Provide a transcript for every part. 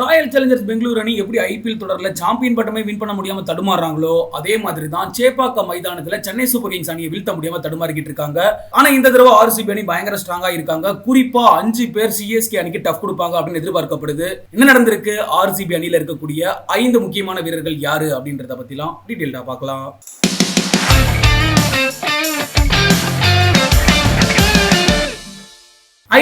Royal Challengers Bangalore அணி எப்படி IPL தொடரில் சாம்பியன் பட்டமே வின் பண்ண முடியாமல் தடுமாறுறாங்களோ அதே மாதிரி தான் சேப்பாக்க மைதானத்தில் சென்னை சூப்பர் கிங்ஸ் அணியை வீழ்த்த முடியாமல் தடுமாறிக்கிட்டு இருக்காங்க. ஆனால் இந்த தடவை ஆர்சிபி அணி பயங்கர ஸ்ட்ராங்காக இருக்காங்க. குறிப்பாக அஞ்சு பேர் சிஎஸ்கே அணிக்கு டஃப் கொடுப்பாங்க அப்படின்னு எதிர்பார்க்கப்படுது. என்ன நடந்திருக்கு? ஆர்சிபி அணியில் இருக்கக்கூடிய ஐந்து முக்கியமான வீரர்கள் யாரு அப்படின்றத பற்றிலாம் டீட்டெயில்டாக பார்க்கலாம்.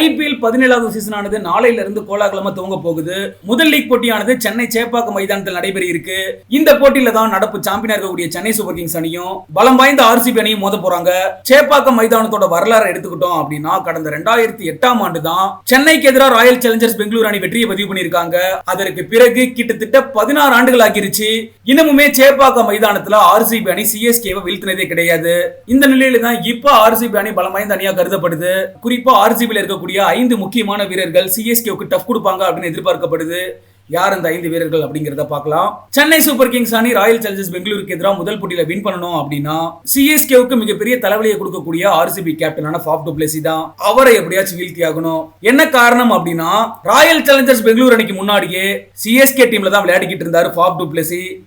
ஐபிஎல் பதினேழாவது சீசனானது நாளையிலிருந்து கோலாகலமா துவங்க போகுது. முதல் லீக் போட்டியானது சென்னை சேப்பாக்கம் மைதானத்தில் நடைபெற இருக்கு இந்த போட்டியில தான் நடப்பு சாம்பியனா இருக்கக்கூடிய சென்னை சூப்பர் கிங்ஸ் அணியும் பலம் வாய்ந்த ஆர்சிபி அணியும் மோத போறாங்க. சேப்பாக்கம் மைதானத்தோட வரலாறு எடுத்துக்கிட்டோம் அப்படின்னா கடந்த ரெண்டாயிரத்தி எட்டாம் ஆண்டு தான் சென்னைக்கு எதிராக ராயல் சேலஞ்சர்ஸ் பெங்களூர் அணி வெற்றியை பதிவு பண்ணியிருக்காங்க. அதற்கு பிறகு கிட்டத்தட்ட பதினாறு ஆண்டுகள் ஆகிருச்சு. இன்னமுமே சேப்பாக்கம் மைதானத்துல ஆர்சிபி அணி சிஎஸ்கேவை வீழ்த்தினதே கிடையாது. இந்த நிலையில தான் இப்ப ஆர்சிபி அணி பலம் வாய்ந்த அணியா கருதப்படுது. குறிப்பா ஆர்சிபில இருக்கக்கூடிய ஐந்து முக்கியமான வீரர்கள் சிஎஸ்கேவுக்கு டஃப் கொடுப்பாங்க அப்படின்னு எதிர்பார்க்கப்படுது. யார் இந்த ஐந்து வீரர்கள் அப்படிங்கிறத பார்க்கலாம். சென்னை சூப்பர் கிங்ஸ் அணி ராயல் சேலஞ்சர்ஸ் பெங்களூருக்கு எதிராக முதல் போட்டியில வின் பண்ணணும் அப்படின்னா சிஎஸ்கேவுக்கு மிகப்பெரிய தலைவலியை கொடுக்கக்கூடிய ஆர்சிபி கேப்டனான ஃபாப் டு தான். அவரை எப்படியாச்சும் வீழ்த்தி ஆகணும். என்ன காரணம் அப்படின்னா ராயல் சேலஞ்சர்ஸ் பெங்களூர் அணிக்கு முன்னாடியே சிஎஸ்கே டீம்ல தான் விளையாடிக்கிட்டு இருந்தாரு ஃபாப் டு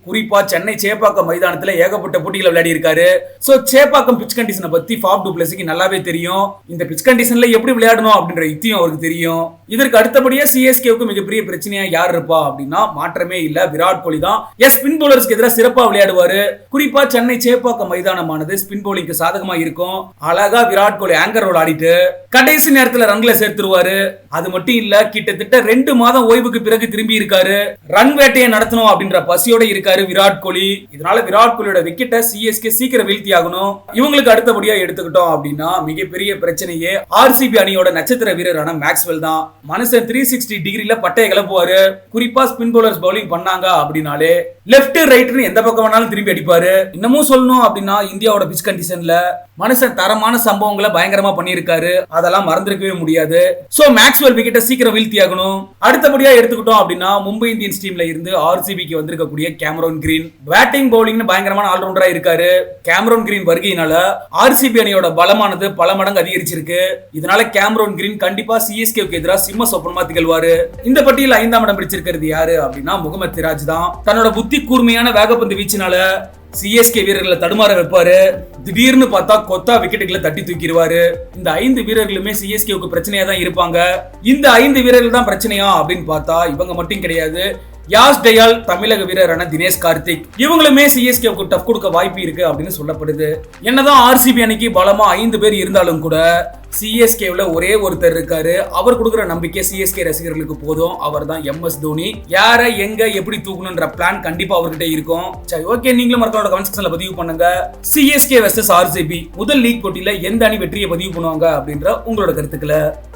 குறிப்பா சென்னை சேப்பாக்கம் மைதானத்துல ஏகப்பட்ட போட்டிகளை விளையாடி இருக்காரு சோ சேப்பாக்கம் பிச் கண்டிஷனை பத்தி ஃபாப் டுப்ளேசிக்கு நல்லாவே தெரியும். இந்த பிச் கண்டிஷன்ல எப்படி விளையாடணும் அப்படின்ற யுக்தியும் அவருக்கு தெரியும். இதற்கு அடுத்தபடியா சிஎஸ்கேவுக்கு மிகப்பெரிய பிரச்சனையா யார் இருப்பா? அப்படின்னா மாற்றமே இல்ல. விராட் கோலி தான். எஸ் ஸ்பின் போலர்ஸ்க்கு எதிராக சிறப்பா விளையாடுவாரு. குறிப்பா சென்னை சேப்பாக்கம் மைதானமானது ஸ்பின் போலிங்க்கு சாதகமா இருக்கும். அழகா விராட் கோலி ஆங்கர் ரோல் ஆடிட்டு கடைசி நேரத்துல ரன்ல சேர்த்துருவாரு. அது மட்டும் இல்ல கிட்டத்தட்ட ரெண்டு மாதம் ஓய்வுக்கு பிறகு திரும்பி இருக்காரு. ரன் வேட்டையை நடத்தணும் அப்படின்ற பசியோட இருக்காரு விராட் கோலி. இதனால விராட் கோலியோட விக்கெட்டை சிஎஸ்கே சீக்கிரம் வீழ்த்தி ஆகணும். இவங்களுக்கு அடுத்தபடியா எடுத்துக்கிட்டோம் அப்படின்னா மிகப்பெரிய பிரச்சனையே ஆர்சிபி அணியோட நட்சத்திர வீரரான மேக்ஸ்வெல் தான். மனுஷன் த்ரீ சிக்ஸ்டி டிகிரில பட்டையை கிளப்புவாரு. குறிப்பா ஸ்பின் பவுலர்ஸ் பவுலிங் பண்ணாங்க அப்படின்னாலே லெஃப்ட் ரைட்னு எந்த பக்கம் வேணாலும் திரும்பி அடிப்பாரு. இன்னமும் சொல்லணும் அப்படின்னா இந்தியாவோட பிச் கண்டிஷன்ல மனுஷன் தரமான சம்பவங்களை பயங்கரமா பண்ணியிருக்காரு. அதெல்லாம் மறந்துருக்கவே முடியாது. சோ மேக்ஸ்வெல் விக்கெட்டை சீக்கிரம் வீழ்த்தி ஆகணும். அடுத்தபடியா எடுத்துக்கிட்டோம் அப்படின்னா மும்பை இந்தியன்ஸ் டீம்ல இருந்து ஆர்சிபிக்கு வந்திருக்கக்கூடிய கேமரோன் கிரீன் பேட்டிங் பவுலிங்னு பயங்கரமான ஆல்ரவுண்டரா இருக்காரு. கேமரோன் கிரீன் வருகையினால ஆர்சிபி அணியோட பலமானது பல மடங்கு அதிகரிச்சிருக்கு. இதனால கேமரோன் கிரீன் கண்டிப்பா சிஎஸ்கேவுக்கு எதிராக சிம்ம சொப்பனமா திகழ்வாரு. இந்த பட்டியல் ஐந்தாம் இடம் பிடிச்சிருக்கிறது யாரு அப்படின்னா முகமது சிராஜ் தான். தன்னோட புத்தி கூர்மையான வேகப்பந்து வீச்சினால சிஎஸ்கே வீரர்களை தடுமாற வைப்பாரு. திடீர்னு பார்த்தா கொத்தா விக்கெட்டுகளை தட்டி தூக்கிடுவாரு. இந்த ஐந்து வீரர்களுமே சிஎஸ்கேவுக்கு பிரச்சனையா தான் இருப்பாங்க. இந்த ஐந்து வீரர்கள் தான் பிரச்சனையா அப்படின்னு பார்த்தா இவங்க மட்டும் கிடையாது. யாஸ் டயால் தமிழக வீரரான தினேஷ் கார்த்திக். இவங்களுமே சிஎஸ்கேவுக்கு டஃப் கொடுக்க வாய்ப்பு இருக்கு அப்படின்னு சொல்லப்படுது. என்னதான் ஆர்சிபி அணிக்கு பலமா ஐந்து பேர் இருந்தாலும் கூட சிஎஸ்கேவில் ஒரே ஒருத்தர் இருக்காரு. அவர் கொடுக்குற நம்பிக்கை சிஎஸ்கே ரசிகர்களுக்கு போதும். அவர் தான் எம் எஸ் தோனி. யாரை எங்க எப்படி தூக்கணுன்ற பிளான் கண்டிப்பா அவர்கிட்ட இருக்கும். சரி ஓகே நீங்களும் மறக்காம கமெண்ட் செக்ஷன்ல பதிவு பண்ணுங்க. சிஎஸ்கே வெர்சஸ் ஆர்சிபி முதல் லீக் போட்டியில எந்த அணி வெற்றியை பதிவு பண்ணுவாங்க அப்படின்ற உங்களோட கருத்துக்களை